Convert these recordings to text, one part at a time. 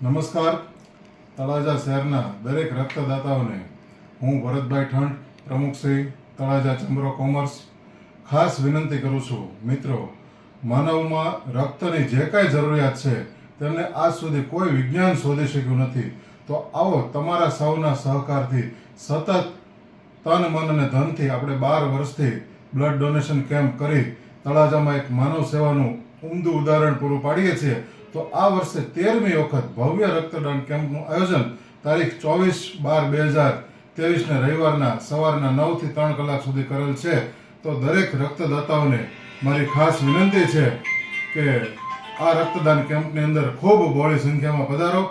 નમસ્કાર. તળાજા શહેરના દરેક રક્તદાતાઓને હું ભરતભાઈ ઠંડ પ્રમુખ શ્રી તળાજા ઓફ કોમર્સ. ખાસ વિનંતી કરું છું મિત્રો માનવમાં રક્તની જે કાંઈ જરૂરિયાત છે, તેમને આજ સુધી કોઈ વિજ્ઞાન શોધી શક્યું નથી. તો આવો તમારા સૌના સહકારથી, સતત તન, મન અને ધનથી આપણે બાર વર્ષથી બ્લડ ડોનેશન કેમ્પ કરી તળાજામાં એક માનવ સેવાનું ઉમદું ઉદાહરણ પૂરું પાડીએ છીએ. તો આ વર્ષે તેરમી વખત ભવ્ય રક્તદાન કેમ્પનું આયોજન તારીખ ચોવીસ બાર બે હજાર ત્રેવીસને રવિવારના સવારના નવથી ત્રણ કલાક સુધી કરેલ છે. તો દરેક રક્તદાતાઓને મારી ખાસ વિનંતી છે કે આ રક્તદાન કેમ્પની અંદર ખૂબ બહોળી સંખ્યામાં પધારો.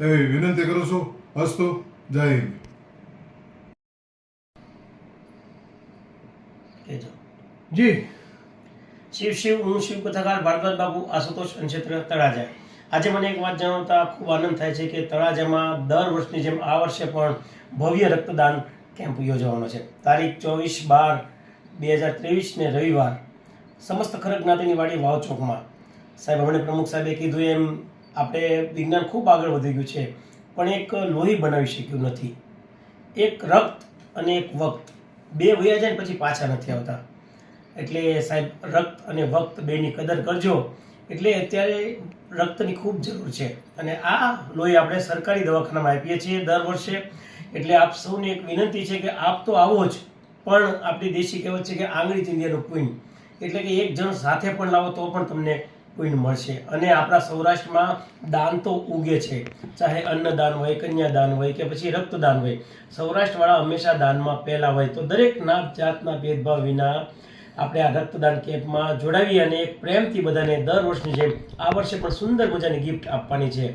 એવી વિનંતી કરું છું. અસ્તુ. જય હિન્દ. જી. શિવ શિવ હું શિવ કથાકાર ભારદ્વાજ બાબુ આશુતોષ ક્ષેત્ર તળાજા. આજે મને એક વાત જણાવતા ખૂબ આનંદ થાય છે કે તળાજામાં દર વર્ષની જેમ આ વર્ષે પણ ભવ્ય રક્તદાન કેમ્પ યોજવાનો છે. તારીખ ચોવીસ બાર બે હજાર ત્રેવીસને રવિવાર સમસ્ત ખરગ જ્ઞાતિની વાડી વાવ ચોકમાં. સાહેબ હમણાં પ્રમુખ સાહેબે કીધું એમ, આપણે વિજ્ઞાન ખૂબ આગળ વધી ગયું છે, પણ એક લોહી બનાવી શક્યું નથી. એક રક્ત અને એક વક્ત. બે વયા જાય ને પછી પાછા નથી આવતા. એટલે સાહેબ, રક્ત અને વક્ત બેની કદર કરજો. એટલે અત્યારે રક્તની ખૂબ જરૂર છે. અને આ લોહી આપણે સરકારી દવાખાનામાં આપીએ છીએ દર વર્ષે. એટલે આપ સૌને એક વિનંતી છે કે આપ તો આવો જ, પણ આપણી દેશી કહેવત છે કે આંગળી ચિંધિયાનું પુણ્ય એટલે કે એક જણ સાથે પણ લાવો તો પણ તમને કોઈને મળશે. અને આપણા સૌરાષ્ટ્રમાં દાન તો ઉગે છે. ચાહે અન્નદાન હોય, કન્યાદાન હોય કે પછી રક્તદાન હોય. સૌરાષ્ટ્રવાળા હંમેશા દાનમાં પહેલાં હોય. તો દરેક નાત જાતના ભેદભાવ વિના આપણે આ રક્તદાન કેમ્પમાં જોડાવી અને એક પ્રેમથી બધાને દર વર્ષની જેમ આ વર્ષે પણ સુંદર મજાની ગિફ્ટ આપવાની છે.